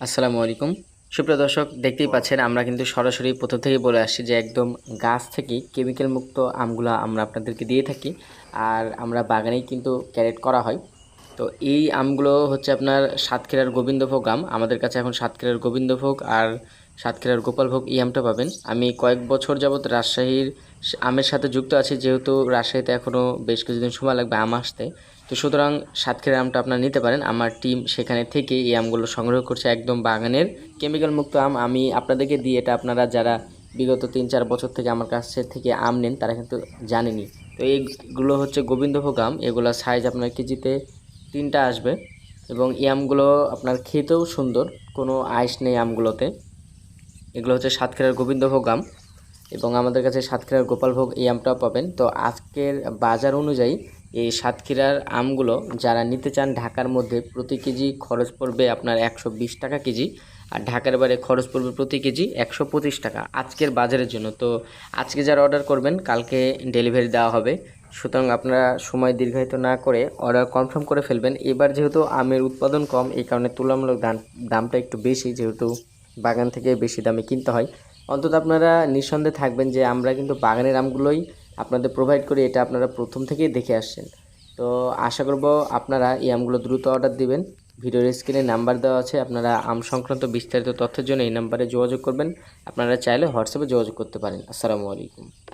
আসসালামু আলাইকুম। সুপ্রিয় দর্শক, দেখতেই পাচ্ছেন, আমরা কিন্তু সরাসরি প্রথম থেকে বলে আসছি যে একদম গাছ থেকে কেমিক্যাল মুক্ত আমগুলো আমরা আপনাদেরকে দিয়ে থাকি। আর আমরা বাগানেই কিন্তু ক্যারেট করা হয়। তো এই আমগুলো হচ্ছে আপনার সাতক্ষীরার গোবিন্দভোগ আম। আমাদের কাছে এখন সাতক্ষীরার গোবিন্দভোগ আর সাতক্ষীরার গোপালভোগ এই আমটা পাবেন। আমি কয়েক বছর যাবৎ রাজশাহীর আমের সাথে যুক্ত আছি, যেহেতু রাজশাহীতে এখনও বেশ কিছুদিন সময় লাগবে আম আসতে। তো সুতরাং সাতক্ষীরার আমটা আপনারা নিতে পারেন। আমার টিম সেখানে থেকে এই আমগুলো সংগ্রহ করছে একদম বাগানের কেমিক্যাল মুক্ত আম। আমি আপনাদেরকে দিয়ে এটা আপনারা যারা বিগত তিন চার বছর থেকে আমার কাছে থেকে আম নেন, তারা কিন্তু জানেনি। তো এইগুলো হচ্ছে গোবিন্দভোগ আম। এগুলো সাইজ আপনার কেজিতে তিনটা আসবে এবং এই আমগুলো আপনার খেতেও সুন্দর, কোনো আইস নেই আমগুলোতে। এগুলো হচ্ছে সাতক্ষীরার গোবিন্দভোগ আম এবং আমাদের কাছে সাতক্ষীরার গোপালভোগ এই আমটাও পাবেন। তো আজকের বাজার অনুযায়ী এই সাতক্ষীরার আমগুলো যারা নিতে চান ঢাকার মধ্যে প্রতি কেজি খরচ পড়বে আপনার একশো বিশ টাকা কেজি আর ঢাকার বাইরে খরচ পড়বে প্রতি কেজি একশো পঁচিশ টাকা আজকের বাজারের জন্য। তো আজকে যারা অর্ডার করবেন, কালকে ডেলিভারি দেওয়া হবে। সুতরাং আপনারা সময় দীর্ঘায়িত না করে অর্ডার কনফার্ম করে ফেলবেন। এবার যেহেতু আমের উৎপাদন কম, এই কারণে তুলনামূলক দাম, দামটা একটু বেশি, যেহেতু বাগান থেকে বেশি দামে কিনতে হয়। অন্তত আপনারা নিঃসন্দেহে থাকবেন যে আমরা কিন্তু বাগানের আমগুলোই আপনাদের প্রোভাইড করি, এটা আপনারা প্রথম থেকেই দেখে আসছেন। তো আশা করব আপনারা এই আমগুলো দ্রুত অর্ডার দিবেন। ভিডিওর স্ক্রিনে নাম্বার দেওয়া আছে, আপনারা আম সংক্রান্ত বিস্তারিত তথ্যের জন্য এই নাম্বারে যোগাযোগ করবেন। আপনারা চাইলে হোয়াটসঅ্যাপে যোগাযোগ করতে পারেন। আসসালামু আলাইকুম।